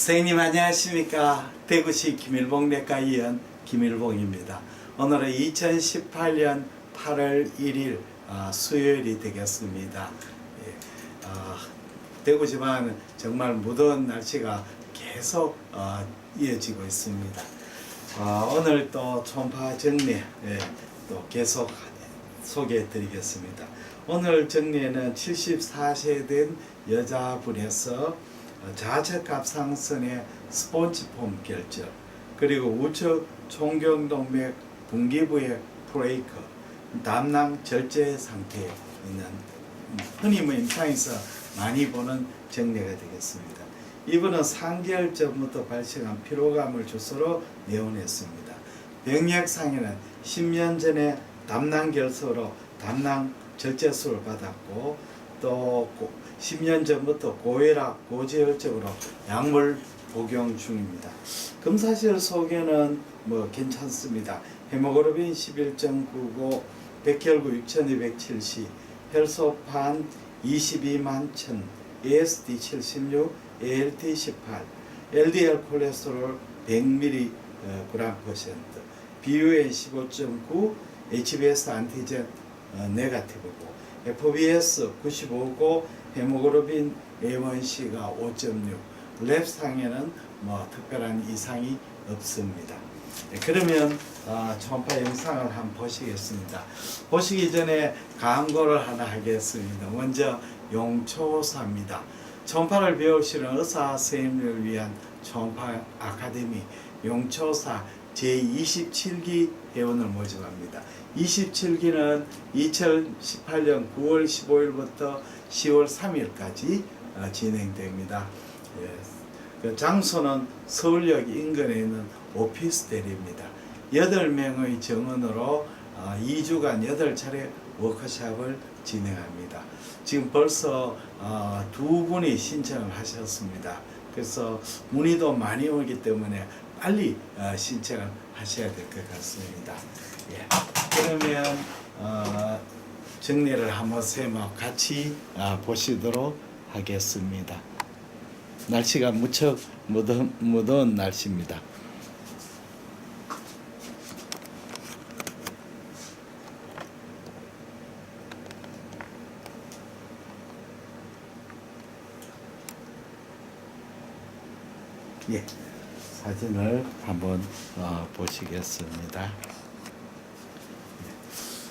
선생님 안녕하십니까? 대구시 김일봉 내과 의원 김일봉입니다. 오늘은 2018년 8월 1일 아, 수요일이 되겠습니다. 예, 아, 대구지만 정말 무더운 날씨가 계속 어, 이어지고 있습니다. 아, 오늘 또 초음파 정리 예, 또 계속 소개해 드리겠습니다. 오늘 정리에는 74세 된 여자분에서 어, 좌측 갑상선의 스폰지폼 결절 그리고 우측 총경동맥 분기부의 브레이크 담낭 절제 상태에 있는 흔히 뭐 임상에서 많이 보는 정례가 되겠습니다. 이분은 3개월 전부터 발생한 피로감을 주소로 내원했습니다. 병약상에는 10년 전에 담낭 결소로 담낭 절제술을 받았고 또 고- 10년 전부터 고혈압, 고지혈증으로 약물 복용 중입니다. 검사실 소견은 뭐 괜찮습니다. 헤모글로빈 11.99, 백혈구 6270, 혈소판 22만 1000, ASD 76, ALT 18, LDL 콜레스테롤 100mg 퍼센트, BUN 15.9, HBS 안티젠 어, 네가티브고, FBS 95고, 헤모글로빈 A1C가 5.6, 랩 상에는 뭐 특별한 이상이 없습니다. 네, 그러면 어, 초음파 영상을 한번 보시겠습니다. 보시기 전에 광고를 하나 하겠습니다. 먼저 용초사입니다. 초음파를 배우시는 의사 선생님을 위한 초음파 아카데미 용초사 제27기 회원을 모집합니다. 27기는 2018년 9월 15일부터 10월 3일까지 어, 진행됩니다. 예, 그 장소는 서울역 인근에 있는 오피스텔입니다. 8명의 정원으로 어, 2주간 8차례 워크숍을 진행합니다. 지금 벌써 어, 두 분이 신청을 하셨습니다. 그래서 문의도 많이 오기 때문에 빨리 어, 신청을 하셔야 될 것 같습니다. 예. 그러면 어, 정리를 한번 세모 같이 아, 보시도록 하겠습니다. 날씨가 무척 무더운, 무더운 날씨입니다. 예, 사진을 한번 어, 보시겠습니다.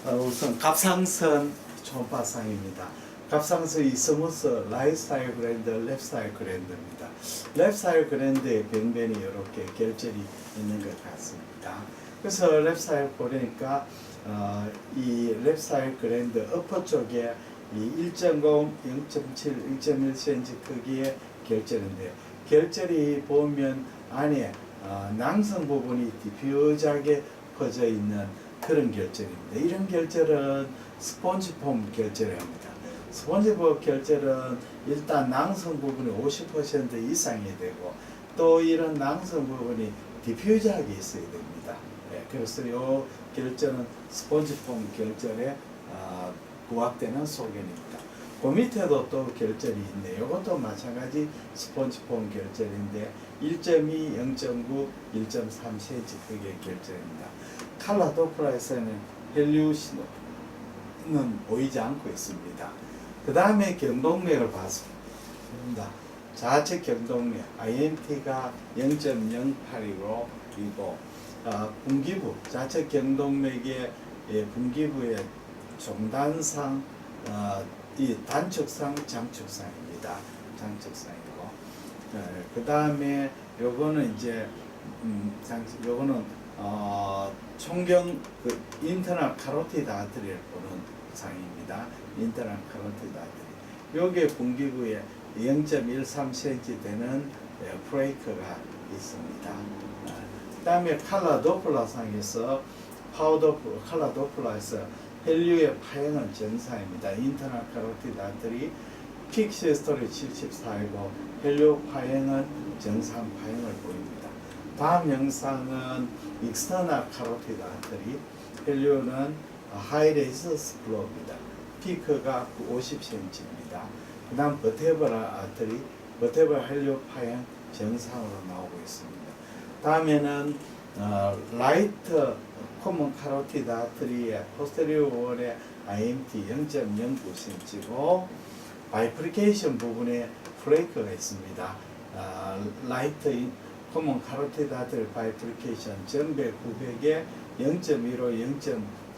어, 우선 갑상선 초음파상입니다. 갑상선 이스무스 라이스타일 그랜드, 랩스타일 그랜드입니다. 랩스타일 그랜드의 병변이 이렇게 결절이 있는 것 같습니다. 그래서 랩스타일 보니까 어, 이 랩스타일 그랜드 어퍼 쪽에 이 1.0, 0.7, 1.1cm 크기의 결절인데 결절이 보면 안에 어, 낭성 부분이 디퓨즈하게 퍼져 있는 그런 결절입니다. 이런 결절은 스폰지폼 결절입니다. 스폰지폼 결절은 일단 낭성 부분이 50% 이상이 되고 또 이런 낭성 부분이 디퓨즈하게 있어야 됩니다. 예, 그래서 이 결절은 스폰지폼 결절에 어, 부합되는 소견입니다. 그 밑에도 또 결절이 있네. 이것도 마찬가지 스폰지폼 결절인데 1.2, 0.9, 1.3cm 크기의 결절입니다. 칼라 도플라에서는 헬리우시노는 보이지 않고 있습니다. 그 다음에 경동맥을 봤습니다. 좌측 경동맥 IMT가 0.08이고 그리고 어, 분기부 좌측 경동맥의 예, 분기부의 종단상 어, 이 단축상 장축상입니다. 장축상이고 그 다음에 요거는 이제 음, 장, 요거는 어, 총경 그 인터널 카로티드 아트리를 보는 상입니다. 인터널 카로티드 아트리. 요게 분기부에 0.13cm 되는 예, 브레이크가 있습니다. 그 다음에 칼라 도플라 상에서 파우더 칼라 도플라에서 헬류의 파형은 정상입니다. 인터널 카로티드 아트리 픽 시스토리 74이고 헬류 파형은 정상 파형을 보입니다. 다음 영상은 익스터널 카로티드 아트리 헬류는 하이레이스 플로입니다. 피크가 50cm입니다. 그 다음 버테브라 아트리 버테브라 헬류 파형 정상으로 나오고 있습니다. 다음에는 어, 라이트 코먼 카로티드 아트리의 포스테리오 월의 IMT 0.09cm고 바이프리케이션 부분에 프레이크가 있습니다. 아, 라이트 인 코먼 카로티드 아트리 바이프리케이션 전배 900에 0.15,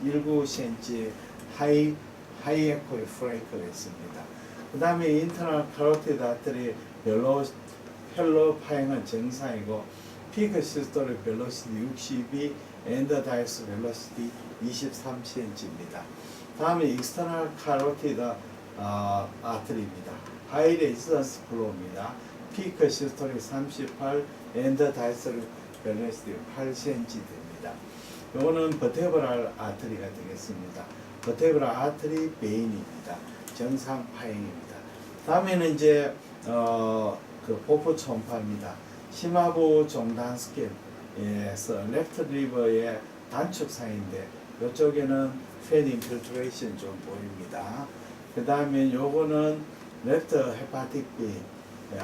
0.19cm 하이 하이 에코의 프레이크가 있습니다. 그 다음에 인터널 카로티드 아트리 벨로 헬로 파행은 정상이고 피크 시스토리 벨로시티 62, 엔더 다이스 벨로시티 23cm입니다. 다음에 익스터널 카로티드 아, 아트리입니다. 하이 레지던스 플로우입니다. 피크 시스토리 38, 엔더 다이스 벨로시티 8cm 됩니다. 요거는 버테브랄 아트리가 되겠습니다. 버테브랄 아트리 베인입니다. 정상 파행입니다. 다음에는 이제 어, 그 보포 초음파입니다. 심화부 종단 스케일에서 레프트 리버의 단축상인데 이쪽에는 팬 인필트레이션 좀 보입니다. 그 다음에 요거는 레프트 헤파틱 B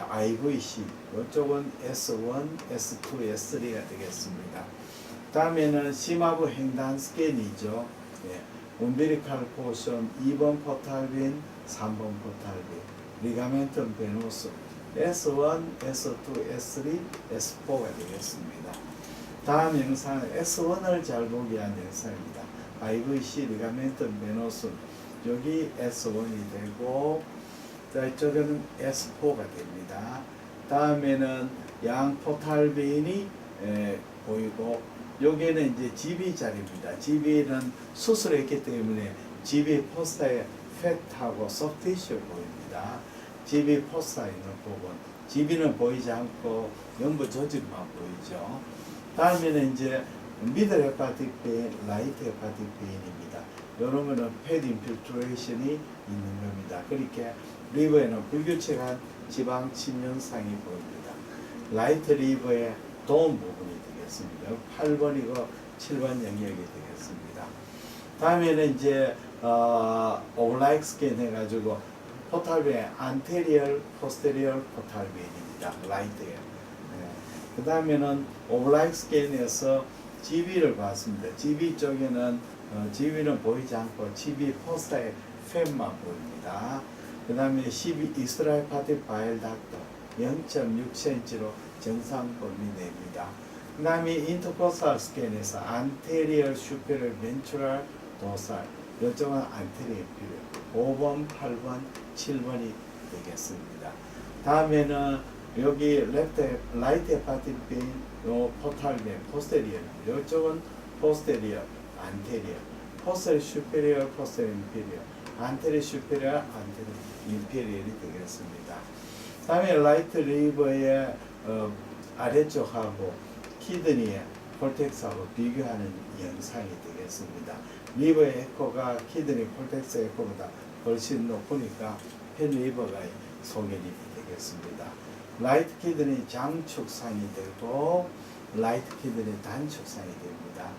IVC 이쪽은 S1, S2, S3가 되겠습니다. 다음에는 심화부 횡단 스캔이죠. 예. umbilical portion 2번 포탈빈, 3번 포탈빈, 리가멘tum 베노스 S1, S2, S3, S4가 되겠습니다. 다음 영상은 S1을 잘 보기 위한 영상입니다. IVC 리가멘tum 베노스 여기 S1이 되고 자 이쪽에는 S4가 됩니다. 다음에는 양 포탈빈이 에, 보이고 여기는 이제 GB 자리입니다. GB는 수술했기 때문에 GB 포스타의 팻하고 소프티슈 보입니다. GB 포스타 있는 부분, GB는 보이지 않고 연부 조직만 보이죠. 다음에는 이제 미들 헤파틱 베인, 라이트 헤파틱 베인입니다. 거는 패드 인필트레이션이 있는 겁니다. 그렇게 리버에는 불규칙한 지방 침면상이 보입니다. 라이트 리버의 도움 부분이 되겠습니다. 8번이고 7번 영역이 되겠습니다. 다음에는 이제 어, 오블라이크 스캔 해가지고 포탈벤 안테리얼, 포스테리얼 포탈벤입니다. 라이트에. 네. 그 다음에는 오블라이크 스캔에서 GB를 봤습니다. GB 쪽에는 어, GB는 보이지 않고 GB 포스타의 팻만 보입니다. 그 다음에 12 이스라엘 파티 바일 닥터 0.6cm로 정상 범위 내입니다. 그 다음에 인터코스탈 스캔에서 안테리얼 슈페럴 벤츄럴 도살 이쪽은 안테리얼 필요 5번, 8번, 7번이 되겠습니다. 다음에는 여기 레프트 라이트 헤파틱 베인 요 포탈 베인 포스테리얼 이쪽은 포스테리얼 안테리얼 포스테리 슈페리얼 포스테리 인피리얼 안테리 슈페리얼 안테리 인피리얼이 되겠습니다. 다음에 라이트 리버의 어, 아래쪽하고 키드니의 폴텍스하고 비교하는 영상이 되겠습니다. 리버의 에코가 키드니 폴텍스 에코보다 훨씬 높으니까 펜 리버가 소견이 되겠습니다. 라이트 키드니 장축상이 되고 라이트 키드니 단축상이 됩니다.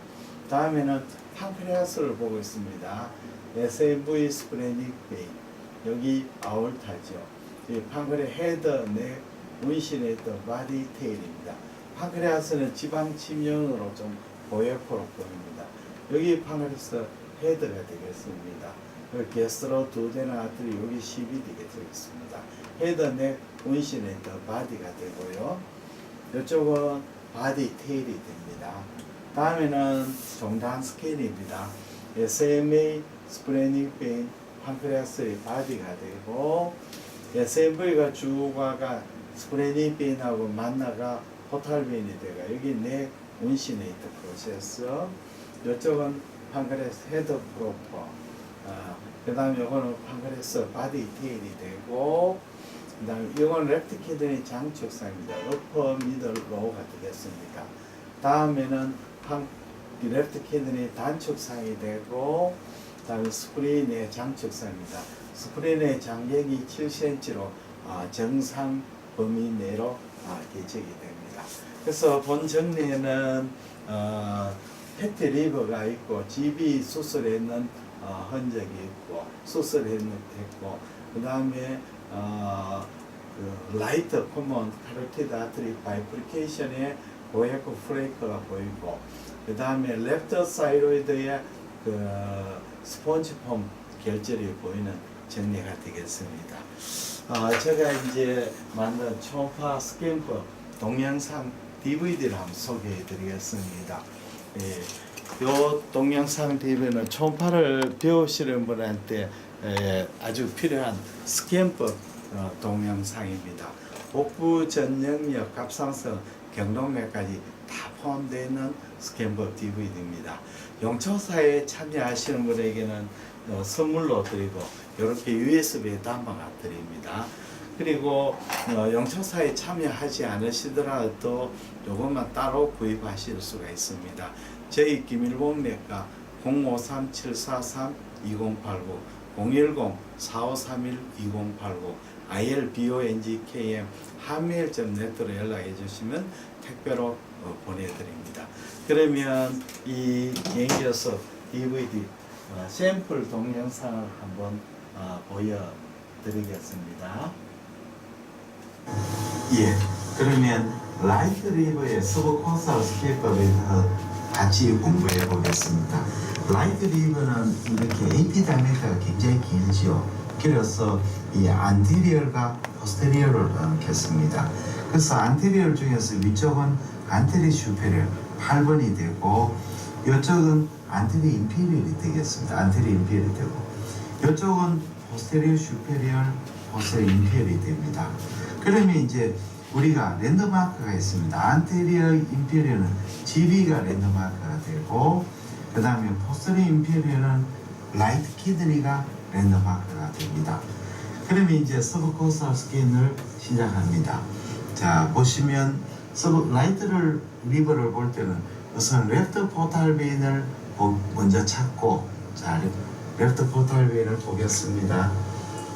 다음에는 판크레아스를 보고 있습니다. SMV 스프레닉 베인 여기 아올타죠. 이 판크레 헤드, 넥, 문신에 있던 바디 테일입니다. 판크레아스는 지방 침형으로 좀 보여포로 보입니다. 여기 판크레아스 헤드가 되겠습니다. 게스트로 두 대나 아들이 여기 10이 되겠습니다. 헤드, 넥, 문신에 있던 바디가 되고요. 이쪽은 바디 테일이 됩니다. 다음에는 종단 스케일입니다. SMA 스프레닝 베인 판크레아스의 바디가 되고 SMV가 주가가 스프레닝 베인하고 만나가 포탈베인이 되가 여기 내 있던 프로세스 이쪽은 판크레아스 헤드 프로퍼 아, 그 다음에 이거는 판크레아스 바디 테일이 되고 그 다음에 이건 랩트 키드니 장축상입니다. 어퍼 미들 로우가 되겠습니다. 다음에는 판 랩트 키드니 단축상이 되고 다음에 스프린의 장축상입니다. 스프린의 장력이 7cm로 아, 정상 범위 내로 아, 개척이 됩니다. 그래서 본 정리에는 어, 패티 리버가 있고 GB 수술했는 어, 흔적이 있고 수술했는 했고 그 다음에 어, 그 라이트 코먼 카로티드 아트리 바이프리케이션의 고에코 프레이크가 보이고 그 다음에 랩터 사이로이드의 그 스폰지폼 결절이 보이는 정리가 되겠습니다. 아, 제가 이제 만든 초음파 스캔퍼 동영상 DVD를 한번 소개해 드리겠습니다. 예, 요 동영상 DVD는 초음파를 배우시는 분한테 에, 아주 필요한 스캔법 어, 동영상입니다. 복부 전영역 갑상선 경동맥까지 다 포함되어 있는 스캔법 DVD입니다. 영초사에 참여하시는 분에게는 어, 선물로 드리고 이렇게 USB에 담아가 드립니다. 그리고 어, 영초사에 참여하지 않으시더라도 요것만 따로 구입하실 수가 있습니다. 저희 김일봉내과 053-743-2089 010-4531-2089 ilbongkm 한미일.net으로 연락해 주시면 택배로 어, 보내드립니다. 그러면 이 개인기어서 DVD 어, 샘플 동영상을 한번 어, 보여드리겠습니다. 예, 그러면 라이트 리버의 서브코스ալ 스케이프에 대해서 같이 공부해 보겠습니다. 라이트 리버는 이렇게 AP 다이메터가 굉장히 길지요. 길어서 이 안테리얼과 포스테리얼을 넣겠습니다. 그래서 안테리얼 중에서 위쪽은 안테리 슈페리얼 8번이 되고 이쪽은 안테리 인피리얼이 되겠습니다. 안테리 인피리얼이 되고 이쪽은 포스테리얼 슈페리얼 포스테리얼 인피리얼이 됩니다. 그러면 이제 우리가 랜드마크가 있습니다. 안테리어 인피리어는 GB가 랜드마크가 되고 그 다음에 포스터 인피리어는 라이트 키드니가 랜드마크가 됩니다. 그러면 이제 서브코스탈 스캔을 시작합니다. 자 보시면 서브 라이트를 리버를 볼 때는 우선 레프트 포탈 베인을 보- 먼저 찾고 자 레프트 포탈 베인을 보겠습니다.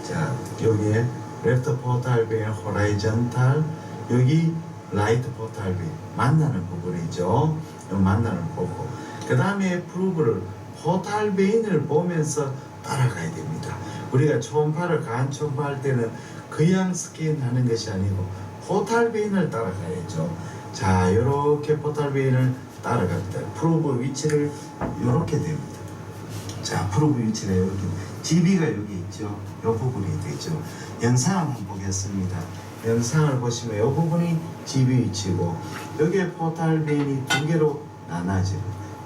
자 여기에 레프트 포탈 베인 호라이전탈 여기 라이트 포탈 베인 만나는 부분이죠. 이 만나는 부분. 그 다음에 프루브를 포탈 베인을 보면서 따라가야 됩니다. 우리가 초음파를 간 초음파 할 때는 그냥 스캔하는 것이 아니고 포탈 베인을 따라가야죠. 자, 이렇게 포탈 베인을 따라갑니다. 프로브 위치를 이렇게 됩니다. 자, 프로브 위치가 이렇게 GB가 여기 있죠. 이 부분이 되죠. 영상을 한번 보겠습니다. 영상을 보시면 이 부분이 GB 위치고 여기에 포탈 베인이 두 개로 나눠져요.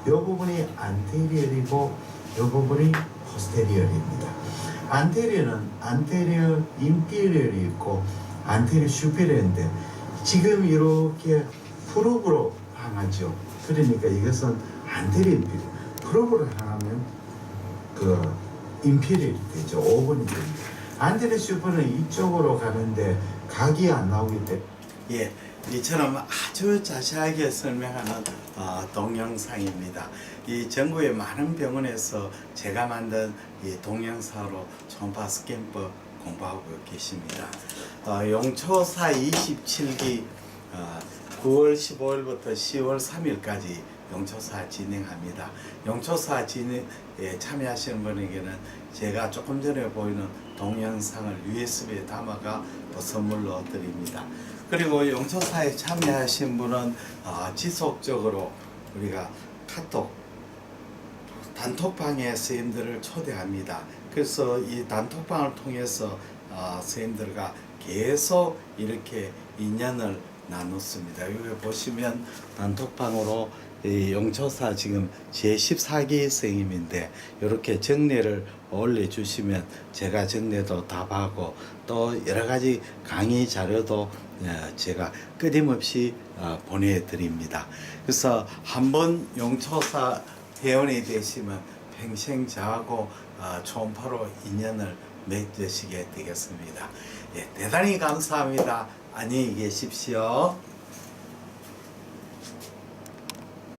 이 부분이 안테리얼이고 이 부분이 포스테리얼입니다. 안테리얼은 안테리얼 인피리얼이 있고 안테리얼 슈페리얼인데 지금 이렇게 프로브로 향하죠. 그러니까 이것은 안테리얼 인피리얼. 프로브로 향하면 그 인피리얼이 되죠. 5번이 됩니다. 안테리얼 슈퍼는 이쪽으로 가는데 각이 안 나오기 때문에 예, 이처럼 아주 자세하게 설명하는 어, 동영상입니다. 이 전국의 많은 병원에서 제가 만든 이 동영상으로 초음파 스캔법 공부하고 계십니다. 어, 용초사 27기 어, 9월 15일부터 10월 3일까지 용초사 진행합니다. 용초사 진행에 참여하시는 분에게는 제가 조금 전에 보이는 동영상을 USB에 담아가 또 선물로 드립니다. 그리고 용초사에 참여하신 분은 어, 지속적으로 우리가 카톡 단톡방에 선생님들을 초대합니다. 그래서 이 단톡방을 통해서 어, 선생님들과 계속 이렇게 인연을 나눴습니다. 여기 보시면 단톡방으로 이 용초사 지금 제 14기 선생님인데 이렇게 정리를 올려주시면 제가 정리도 답하고 또 여러 가지 강의 자료도 어, 제가 끊임없이 어, 보내드립니다. 그래서 한번 용초사 회원이 되시면 평생 저하고 어, 초음파로 인연을 맺으시게 되겠습니다. 예, 대단히 감사합니다. 안녕히 계십시오.